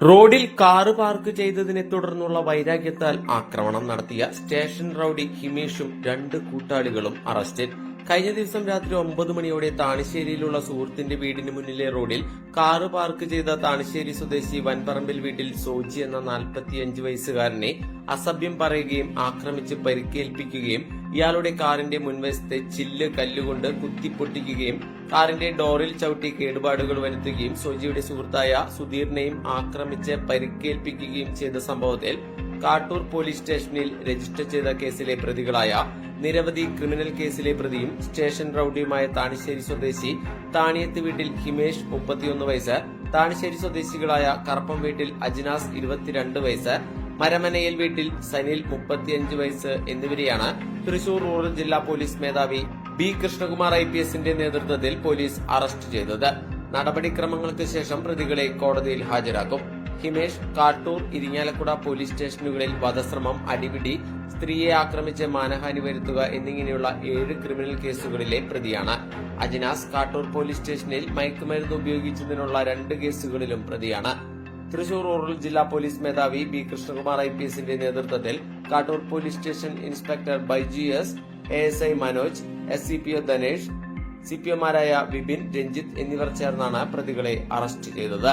റോഡിൽ car park ചെയ്തതിനെ തുടർന്നുള്ള വൈരാഗ്യത്താൽ ആക്രമണം നടത്തിയ സ്റ്റേഷൻ റൌഡി ഹിമേഷും രണ്ട് കൂട്ടാളികളും അറസ്റ്റിൽ കഴിഞ്ഞ ദിവസം രാത്രി ഒമ്പത് മണിയോടെ താണിശ്ശേരിയിലുള്ള സുഹൃത്തിന്റെ വീടിന് മുന്നിലെ റോഡിൽ കാറ് പാർക്ക് ചെയ്ത താണിശ്ശേരി സ്വദേശി വൻപറമ്പിൽ വീട്ടിൽ സോജി എന്ന നാൽപ്പത്തിയഞ്ച് വയസ്സുകാരനെ അസഭ്യം പറയുകയും ആക്രമിച്ച് പരിക്കേൽപ്പിക്കുകയും ഇയാളുടെ കാറിന്റെ മുൻവശത്തെ ചില്ല് കല്ലുകൊണ്ട് കുത്തിപ്പൊട്ടിക്കുകയും കാറിന്റെ ഡോറിൽ ചവിട്ടി കേടുപാടുകൾ വരുത്തുകയും സോജിയുടെ സുഹൃത്തായ സുധീറിനെയും ആക്രമിച്ച് പരിക്കേൽപ്പിക്കുകയും ചെയ്ത സംഭവത്തിൽ കാട്ടൂർ പോലീസ് സ്റ്റേഷനിൽ രജിസ്റ്റർ ചെയ്ത കേസിലെ പ്രതികളായ നിരവധി ക്രിമിനൽ കേസിലെ പ്രതിയും സ്റ്റേഷൻ റൌഡിയുമായ താണിശ്ശേരി സ്വദേശി താണിയത്ത് വീട്ടിൽ ഹിമേഷ് മുപ്പത്തിയൊന്ന് വയസ്സ് താണിശ്ശേരി സ്വദേശികളായ കറപ്പം വീട്ടിൽ അജിനാസ് ഇരുപത്തിരണ്ട് വയസ്സ് മരമനയിൽ വീട്ടിൽ സനിൽ മുപ്പത്തിയഞ്ച് വയസ്സ് എന്നിവരെയാണ് തൃശൂർ റൂറൽ ജില്ലാ പോലീസ് മേധാവി ബി കൃഷ്ണകുമാർ ഐ പി എസിന്റെ നേതൃത്വത്തിൽ പോലീസ് അറസ്റ്റ് ചെയ്തത്. നടപടിക്രമങ്ങൾക്ക് ശേഷം പ്രതികളെ കോടതിയിൽ ഹാജരാക്കും. ഹിമേഷ് കാട്ടൂർ ഇരിങ്ങാലക്കുട പോലീസ് സ്റ്റേഷനുകളിൽ വധശ്രമം അടിപിടി സ്ത്രീയെ ആക്രമിച്ച് മാനഹാനി വരുത്തുക എന്നിങ്ങനെയുള്ള ഏഴ് ക്രിമിനൽ കേസുകളിലെ പ്രതിയാണ്. അജിനാസ് കാട്ടൂർ പോലീസ് സ്റ്റേഷനിൽ മയക്കുമരുന്ന് ഉപയോഗിച്ചതിനുള്ള രണ്ട് കേസുകളിലും പ്രതിയാണ്. തൃശൂർ റൂറൽ ജില്ലാ പോലീസ് മേധാവി ബി കൃഷ്ണകുമാർ ഐ പി എസിന്റെ നേതൃത്വത്തിൽ Kattoor police station inspector Baiji S A S I Manoj S C P O Dhanesh C P ഒമാരായ Vipin Ranjith എന്നിവർ ചേർന്നാണ് പ്രതികളെ അറസ്റ്റ് ചെയ്തത്.